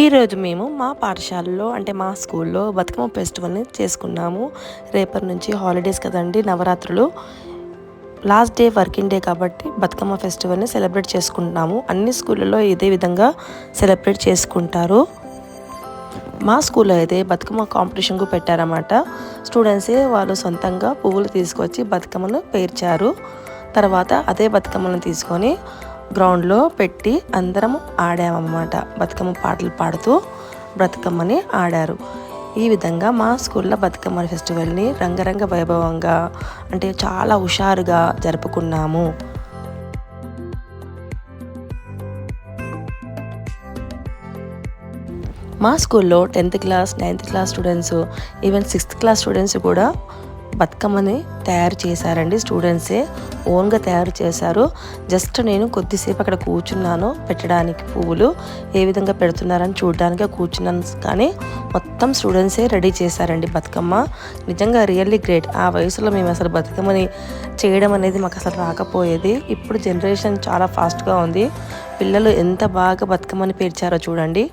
ఈరోజు మేము మా పాఠశాలలో అంటే మా స్కూల్లో బతుకమ్మ ఫెస్టివల్ని చేసుకున్నాము. రేపటి నుంచి హాలిడేస్ కదండి నవరాత్రులు. లాస్ట్ డే వర్కింగ్ డే కాబట్టి బతుకమ్మ ఫెస్టివల్ని సెలబ్రేట్ చేసుకుంటున్నాము. అన్ని స్కూళ్ళలో ఇదే విధంగా సెలబ్రేట్ చేసుకుంటారు. మా స్కూల్లో అయితే బతుకమ్మ కాంపిటీషన్కు పెట్టారన్నమాట. స్టూడెంట్సే వాళ్ళు సొంతంగా పువ్వులు తీసుకొచ్చి బతుకమ్మను పేర్చారు. తర్వాత అదే బతుకమ్మను తీసుకొని గ్రౌండ్లో పెట్టి అందరం ఆడామన్నమాట. బతుకమ్మ పాటలు పాడుతూ బతుకమ్మని ఆడారు. ఈ విధంగా మా స్కూల్లో బతుకమ్మ ఫెస్టివల్ని రంగరంగ వైభవంగా అంటే చాలా హుషారుగా జరుపుకున్నాము. మా స్కూల్లో tenth class ninth class students even sixth class students కూడా బతుకమ్మని తయారు చేశారండి స్టూడెంట్సే. ఓన్గా తయారు చేశారు. జస్ట్ నేను కొద్దిసేపు అక్కడ కూర్చున్నాను పెట్టడానికి పువ్వులు. ఏ విధంగా పెడుతున్నారని చూడడానికి కూర్చున్నాను కానీ మొత్తం స్టూడెంట్సే రెడీ చేశారండి బతుకమ్మ. నిజంగా రియల్లీ గ్రేట్. ఆ వయసులో మేము అసలు బతుకమ్మని చేయడం అనేది మాకు అసలు రాకపోయేది. ఇప్పుడు జనరేషన్ చాలా ఫాస్ట్గా ఉంది. పిల్లలు ఎంత బాగా బతుకమ్మని పేర్చారో చూడండి.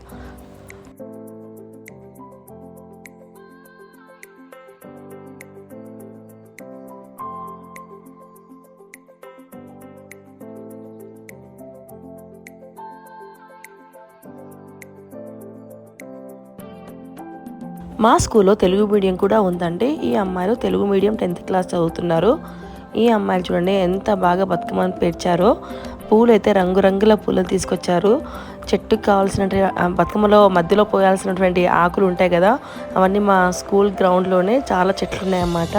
మా స్కూల్లో తెలుగు మీడియం కూడా ఉందండి. ఈ అమ్మాయిలు తెలుగు మీడియం టెన్త్ క్లాస్ చదువుతున్నారు. ఈ అమ్మాయిలు చూడండి ఎంత బాగా బతుకమ్మని పేర్చారో. పూలు అయితే రంగురంగుల పూలను తీసుకొచ్చారు. చెట్టుకు కావాల్సిన బతుకమ్మలో మధ్యలో పోయాల్సినటువంటి ఆకులు ఉంటాయి కదా అవన్నీ మా స్కూల్ గ్రౌండ్లోనే చాలా చెట్లు ఉన్నాయన్నమాట.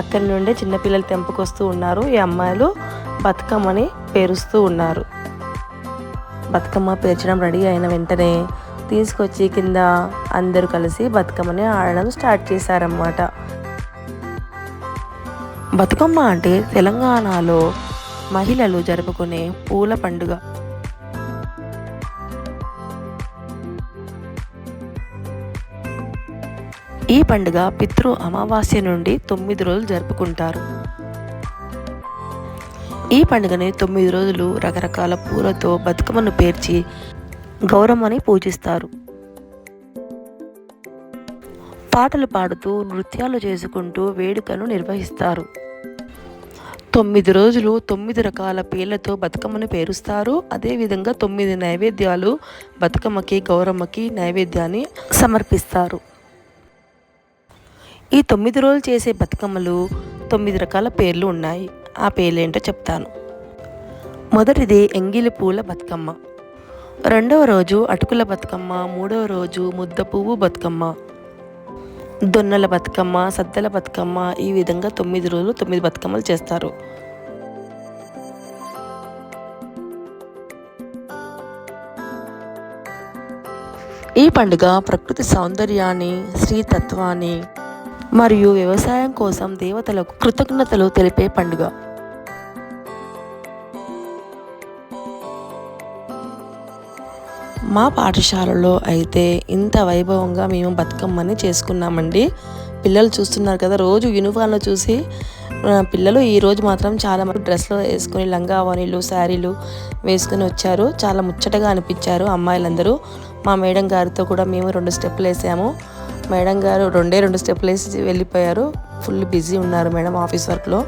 అక్కడి నుండే చిన్నపిల్లలు తెంపుకొస్తూ ఉన్నారు. ఈ అమ్మాయిలు బతుకమ్మని పేరుస్తూ ఉన్నారు. బతుకమ్మ పేర్చడం రెడీ అయిన వెంటనే తీసుకొచ్చి కింద అందరూ కలిసి బతుకమ్మని ఆడడం స్టార్ట్ చేశారన్నమాట. బతుకమ్మ అంటే తెలంగాణలో మహిళలు జరుపుకునే పూల పండుగ. ఈ పండుగ పితృ అమావాస్య నుండి తొమ్మిది రోజులు జరుపుకుంటారు. ఈ పండుగని తొమ్మిది రోజులు రకరకాల పూలతో బతుకమ్మను పేర్చి గౌరమ్మని పూజిస్తారు. పాటలు పాడుతూ నృత్యాలు చేసుకుంటూ వేడుకను నిర్వహిస్తారు. తొమ్మిది రోజులు తొమ్మిది రకాల పేర్లతో బతుకమ్మను పేరుస్తారు. అదేవిధంగా తొమ్మిది నైవేద్యాలు బతుకమ్మకి గౌరమ్మకి నైవేద్యాన్ని సమర్పిస్తారు. ఈ తొమ్మిది రోజులు చేసే బతుకమ్మలు తొమ్మిది రకాల పేర్లు ఉన్నాయి. ఆ పేర్లు ఏంటో చెప్తాను. మొదటిది ఎంగిలి పూల బతుకమ్మ. రెండవ రోజు అటుకుల బతుకమ్మ మూడవ రోజు ముద్ద పువ్వు బతుకమ్మ. దొన్నల బతుకమ్మ సద్దల బతుకమ్మ ఈ విధంగా తొమ్మిది రోజులు తొమ్మిది బతుకమ్మలు చేస్తారు. ఈ పండుగ ప్రకృతి సౌందర్యాన్ని శ్రీతత్వాన్ని మరియు వ్యవసాయం కోసం దేవతలకు కృతజ్ఞతలు తెలిపే పండుగ. మా పాఠశాలలో అయితే ఇంత వైభవంగా మేము బతుకమ్మని చేసుకున్నామండి. పిల్లలు చూస్తున్నారు కదా రోజు యూనిఫామ్లో చూసి పిల్లలు ఈ రోజు మాత్రం చాలా మంది డ్రెస్లో వేసుకుని లంగావాణిలు శారీలు వేసుకుని వచ్చారు. చాలా ముచ్చటగా అనిపించారు అమ్మాయిలందరూ. మా మేడం గారితో కూడా మేము రెండు స్టెప్పులు వేసాము. మేడం గారు రెండే రెండు స్టెప్పులు వేసి వెళ్ళిపోయారు. ఫుల్ బిజీ ఉన్నారు మేడం ఆఫీస్ వర్క్లో.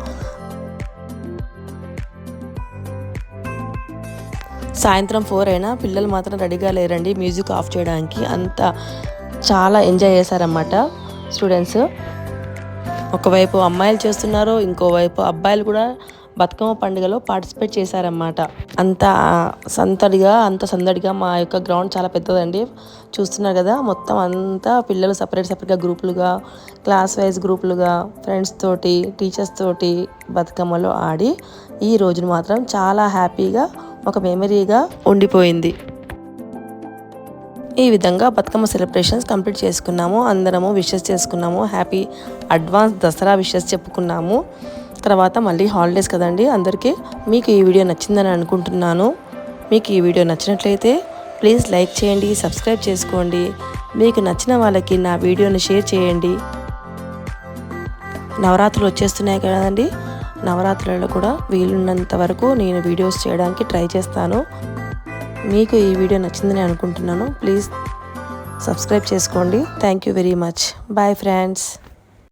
సాయంత్రం ఫోర్ అయినా పిల్లలు మాత్రం రెడీగా లేరండి. మ్యూజిక్ ఆఫ్ చేయడానికి అంత చాలా ఎంజాయ్ చేశారన్నమాట స్టూడెంట్స్. ఒకవైపు అమ్మాయిలు చేస్తున్నారు ఇంకోవైపు అబ్బాయిలు కూడా బతుకమ్మ పండుగలో పార్టిసిపేట్ చేశారన్నమాట. అంత సందడిగా అంత సందడిగా మా యొక్క గ్రౌండ్ చాలా పెద్దదండి. చూస్తున్నారు కదా మొత్తం అంతా పిల్లలు సపరేట్ సపరేట్గా గ్రూపులుగా క్లాస్ వైజ్ గ్రూపులుగా ఫ్రెండ్స్ తోటి టీచర్స్ తోటి బతుకమ్మలో ఆడి ఈ రోజును మాత్రం చాలా హ్యాపీగా ఒక మెమరీగా ఉండిపోయింది. ఈ విధంగా బతుకమ్మ సెలబ్రేషన్స్ కంప్లీట్ చేసుకున్నాము. అందరము విషెస్ చేసుకున్నాము. హ్యాపీ అడ్వాన్స్ దసరా విషెస్ చెప్పుకున్నాము. తర్వాత మళ్ళీ హాలిడేస్ కదండి. అందరికీ మీకు ఈ వీడియో నచ్చిందని అనుకుంటున్నాను. మీకు ఈ వీడియో నచ్చినట్లయితే ప్లీజ్ లైక్ చేయండి సబ్స్క్రైబ్ చేసుకోండి. మీకు నచ్చిన వాళ్ళకి నా వీడియోని షేర్ చేయండి. నవరాత్రులు వచ్చేస్తున్నాయి కదండి. నవరాత్రులలో కూడా వీలున్నంత వరకు నేను వీడియోస్ చేయడానికి ట్రై చేస్తాను. మీకు ఈ వీడియో నచ్చిందని అనుకుంటున్నాను. ప్లీజ్ సబ్స్క్రైబ్ చేసుకోండి. Thank you very much bye friends